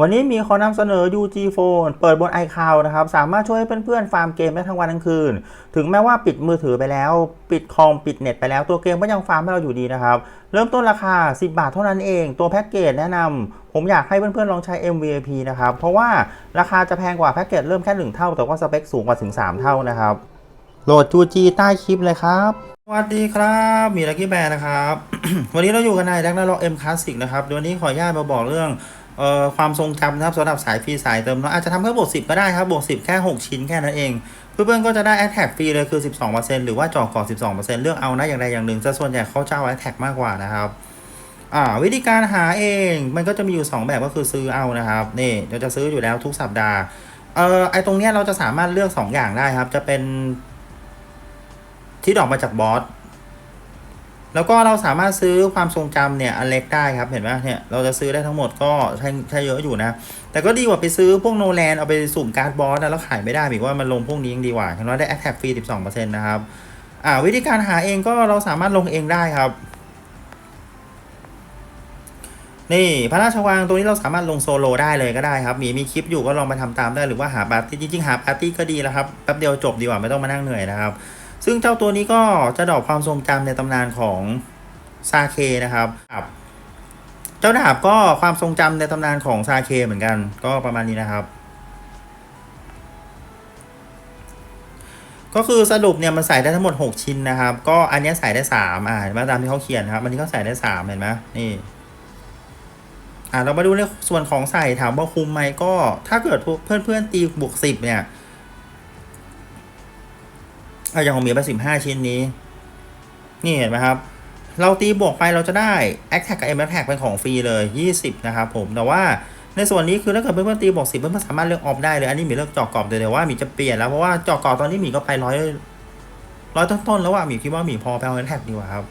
วันนี้มีขอนำเสนอ UG Phone เปิดบน iCloud นะครับ สามารถช่วยให้เพื่อนๆ ฟาร์มเกมได้ทั้งวันทั้งคืน ถึงแม้ว่าปิดมือถือไปแล้ว ปิดคอมปิดเน็ตไปแล้วตัวเกมก็ยังฟาร์มให้เราอยู่ดีนะครับ เริ่มต้นราคา 10 บาทเท่านั้นเอง ตัวแพ็กเกจแนะนำผมอยากให้เพื่อนๆ ลองใช้ MVP นะครับ เพราะว่าราคาจะแพงกว่าแพ็กเกจเริ่มแค่ 1 เท่า แต่ว่าสเปคสูงกว่าถึง 3 เท่านะครับโหลด UG ใต้คลิปเลยครับสวัสดีครับ มีลักกี้แบร์นะครับ วันนี้เราอยู่กันในดักนาล็อกเอ็มคลาสสิกนะครับเดี๋ยววันนี้ขออนุญาตมาบอกเรื่อง เอ่อความทรงจำนะครับสำหรับสายฟรีสายเติมเนาะอาจจะทำแค่บวก10 ก็ได้ครับบวก10 แค่ 6 ชิ้นแค่นั้นเองเพื่อนๆก็จะได้แอ t แท็กฟรีเลยคือ 12%หรือว่าจอก่อน12%เลือกเอานะอย่างใดอย่างหนึ่งแต่ส่วนใหญ่เขาจะเอาแอ t แท็กมากกว่านะครับอ่าวิธีการหาเองมันก็จะมีอยู่ 2 แบบก็คือซื้อเอานะครับนี่เราจะซื้ออยู่แล้วทุกสัปดาห์เอ่อไอตรงเนี้ยเราจะสามารถเลือก 2 อย่างได้ครับ จะเป็นที่ดอกมาจากบอส แล้วก็เราสามารถซื้อความทรงจำเนี่ยอันเล็กได้ครับเห็นไหมเนี่ยเราจะซื้อได้ทั้งหมดก็ใช้ใช้เยอะอยู่นะ แต่ก็ดีกว่าไปซื้อพวกโนแลนเอาไปสุ่มการ์ดบอสนะแล้วขายไม่ได้อีกว่ามันลงพวกนี้ยังดีกว่าอย่างน้อยได้แอคแท็กฟรี12%นะครับอ่าวิธีการหาเองก็เราสามารถลงเองได้ครับ นี่พระราชวังตัวนี้เราสามารถลงโซโลได้เลยก็ได้ครับ มีมีคลิปอยู่ก็ลองมาทำตามได้หรือว่าหาปาร์ตี้จริงๆหาปาร์ตี้ก็ดีแล้วครับแป๊บเดียวจบดีกว่าไม่ต้องมานั่งเหนื่อยนะครับ ซึ่งเจ้าตัวนี้ก็จะดอกความทรงจำในตำนานของซาเคนะครับครับเจ้าดาบก็ความทรงจำในตำนานของซาเคเหมือนกัน ก็ประมาณนี้นะครับ ก็คือสรุปเนี่ยมันใส่ได้ทั้งหมด 6 ชิ้นนะครับ ก็อันนี้ใส่ได้ 3 อ่าเห็นไหมตามที่เขาเขียนครับ อันนี้ก็ใส่ได้ 3 เห็นไหมนี่อ่าเรามาดูในส่วนของใส่ถามว่าคุ้มไหมก็ ถ้าเกิดเพื่อนเพื่อนๆตีบวกสิบเนี่ย เอาอย่างของมีไปสิบห้าชิ้นนี้ นี่เห็นไหมครับ เราตีบวกไปเราจะได้ a c t a g กับ m a t a g เป็นของฟรีเลย 20 นะครับผม แต่ว่าในส่วนนี้คือถ้าเกิดเพื่อนๆตีบวก10เพื่อนๆสามารถเลือกออฟได้เลย อันนี้มีเลือกจอกกรอบเลยแต่ว่ามีจะเปลี่ยนแล้วเพราะว่าจอกกรอบตอนนี้มีก็ไปร้อยร้อยต้นๆแล้วว่ามีคิดว่ามีพอไปเอา m a t a g ดีกว่าครับ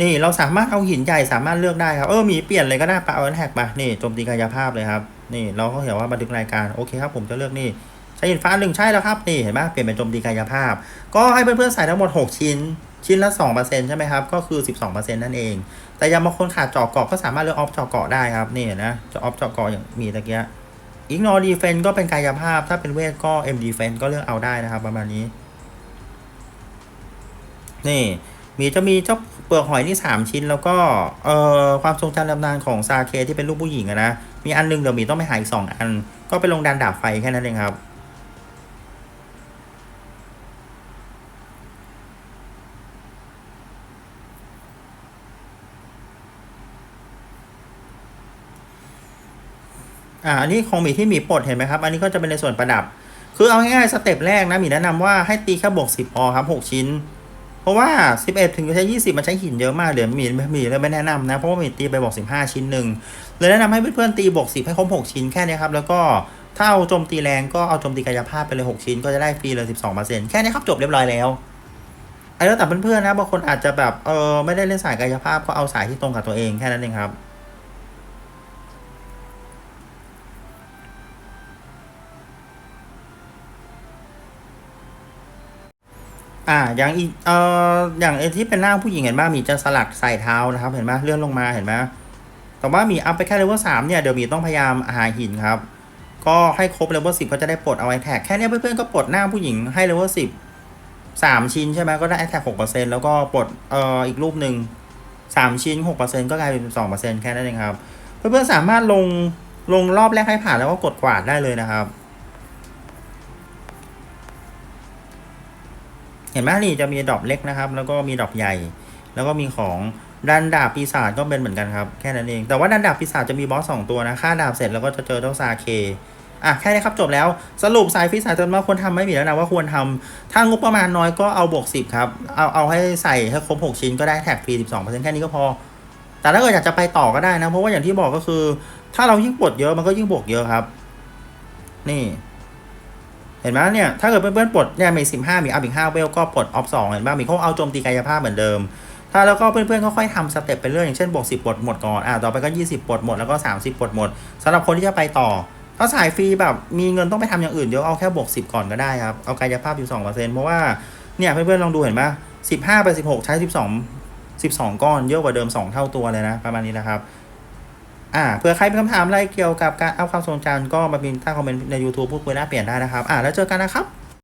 นี่เราสามารถเอาหินใหญ่สามารถเลือกได้ครับ เออมีเปลี่ยนเลยก็ได้ปะเอา m a t a g มานี่โจมตีกายภาพเลยครับ นี่เราเขาเขียนว่าบันทึกรายการโอเคครับ ผมจะเลือกนี่ ใช้หินฟ้าหนึ่งใช่แล้วครับนี่เห็นไหมเปลี่ยนเป็นโจมตีกายภาพ ก็ให้เพื่อนๆใส่ทั้งหมด 6 ชิ้น ชิ้นละ 2%ใช่ไหมครับ ก็คือ 12%นั่นเอง แต่ยังบางคนขาดเจาะเกาะก็สามารถเลือกออฟเจาะเกาะได้ครับนี่นะจะออฟเจาะเกาะอย่างมีตะเกียอีกนอดีเฟนก็เป็นกายภาพ ถ้าเป็นเวทก็ M defense ก็เลือกเอาได้นะครับประมาณนี้ นี่มีจะมีเจ้าเปลือกหอยนี่ 3 ชิ้นแล้วก็เอ่อความทรงจำตำนานของซาเคที่เป็นลูกผู้หญิงนะ มีอันหนึงเดี๋ยวมีต้องไปหาอีกสองอัน ก็ไปลงดันดาบไฟแค่นั้นเองครับ อ่าอันนี้ของหมีที่หมีปลดเห็นไหมครับ อันนี้ก็จะเป็นในส่วนประดับ คือเอาง่ายๆสเต็ปแรกนะหมีแนะนำว่าให้ตีแค่บวกสิบพอครับหกชิ้น เพราะว่าสิบเอ็ดถึงจะใช้ยี่สิบมันใช้หินเยอะมากเดี๋ยวหมีหมีเลยไม่แนะนำนะ เพราะว่าหมีตีไปบอกสิบห้าชิ้นหนึ่งเลยแนะนำให้เพื่อนๆตีบวกสิบให้ครบหกชิ้นแค่นี้ครับแล้วก็ถ้าเอาโจมตีแรงก็เอาโจมตีกายภาพไปเลยหกชิ้นก็จะได้ฟรีเลยสิบสองเปอร์เซ็นต์แค่นี้ครับจบเรียบร้อยแล้วไอ้แล้วแต่เพื่อนๆนะบางคนอาจจะแบบเออไม่ได้เล่นสายกายภาพก็เอาสายที่ตรงกับตัวเองแค่นั้นเองครับ อ่าอย่างอีเอ่ออย่างไอที่เป็นร่าผู้หญิงเห็นป่ะมีจะสลักใส่เท้านะครับเห็นป่ะเลื่อนลงมาเห็นป่ะแต่ว่ามีอัพไปแค่เลเวลสามเนี่ยเดี๋ยวมีต้องพยายามหาหินครับ ก็ให้ครบเลเวลสิบก็จะได้ปลดเอาไอแท็กแค่เนี้ยเพื่อนๆก็ปลดหน้าผู้หญิงให้เลเวลสิบสามชิ้นใช่ไหมก็ได้ไอแท็กหกเปอร์เซ็นแล้วก็ปลดเอ่ออีกรูปหนึ่งสามชิ้นหกเปอร์เซ็นก็กลายเป็นสองเปอร์เซ็นแค่นั้นเองครับ เพื่อนๆสามารถลงลงรอบแรกให้ผ่านแล้วก็กดกวาดได้เลยนะครับ เห็นไหมนี่จะมีดอกเล็กนะครับ แล้วก็มีดอกใหญ่ แล้วก็มีของดันดาบปีศาจก็เป็นเหมือนกันครับ แค่นั้นเอง แต่ว่าดันดาบปีศาจจะมีบอสสองตัวนะฆ่าดาบเสร็จแล้วก็จะเจอเจ้าซาเคอะแค่นี้ครับจบแล้วสรุปสายปีศาจจนว่าควรทำไม่มีแล้วนะว่าควรทำถ้างบประมาณน้อยก็เอาบวกสิบครับ เอาเอาให้ใส่ให้ครบหกชิ้นก็ได้แท็กฟรีสิบสองเปอร์เซ็นต์แค่นี้ก็พอ แต่ถ้าเกิดอยากจะไปต่อก็ได้นะ เพราะว่าอย่างที่บอกก็คือ ถ้าเรายิ่งปลดเยอะมันก็ยิ่งบวกเยอะครับ นี่ เห็นไหมเนี่ยถ้าเกิดเพื่อนๆปลดเนี่ยมีสิบห้ามีอัพอีกห้าเวลก็ปลดออฟสองเห็นป่ะมีเขาเอาโจมตีกายภาพเหมือนเดิม ถ้าแล้วก็เพื่อนๆค่อยทำสเต็ปไปเรื่อยอย่างเช่นบวก10บทหมดก่อนอ่าต่อไปก็20บทหมดแล้วก็30บทหมดสำหรับคนที่จะไปต่อถ้าสายฟรีแบบมีเงินต้องไปทำอย่างอื่นเดี๋ยวเอาแค่บวก10ก่อนก็ได้ครับเอากายภาพ12%เปอร์เซ็นต์เพราะว่าเนี่ยเพื่อนๆลองดูเห็นปะ15ไป16ใช้12 12ก้อนเยอะกว่าเดิม2เท่าตัวเลยนะประมาณนี้นะครับ อ่าเผื่อใครมีคำถามอะไรเกี่ยวกับการเอาความทรงจำก็มาพิมพ์ใต้คอมเมนต์ใน YouTube พูดคุยหน้าเปลี่ยนได้นะครับ อ่าแล้วเจอกันนะครับ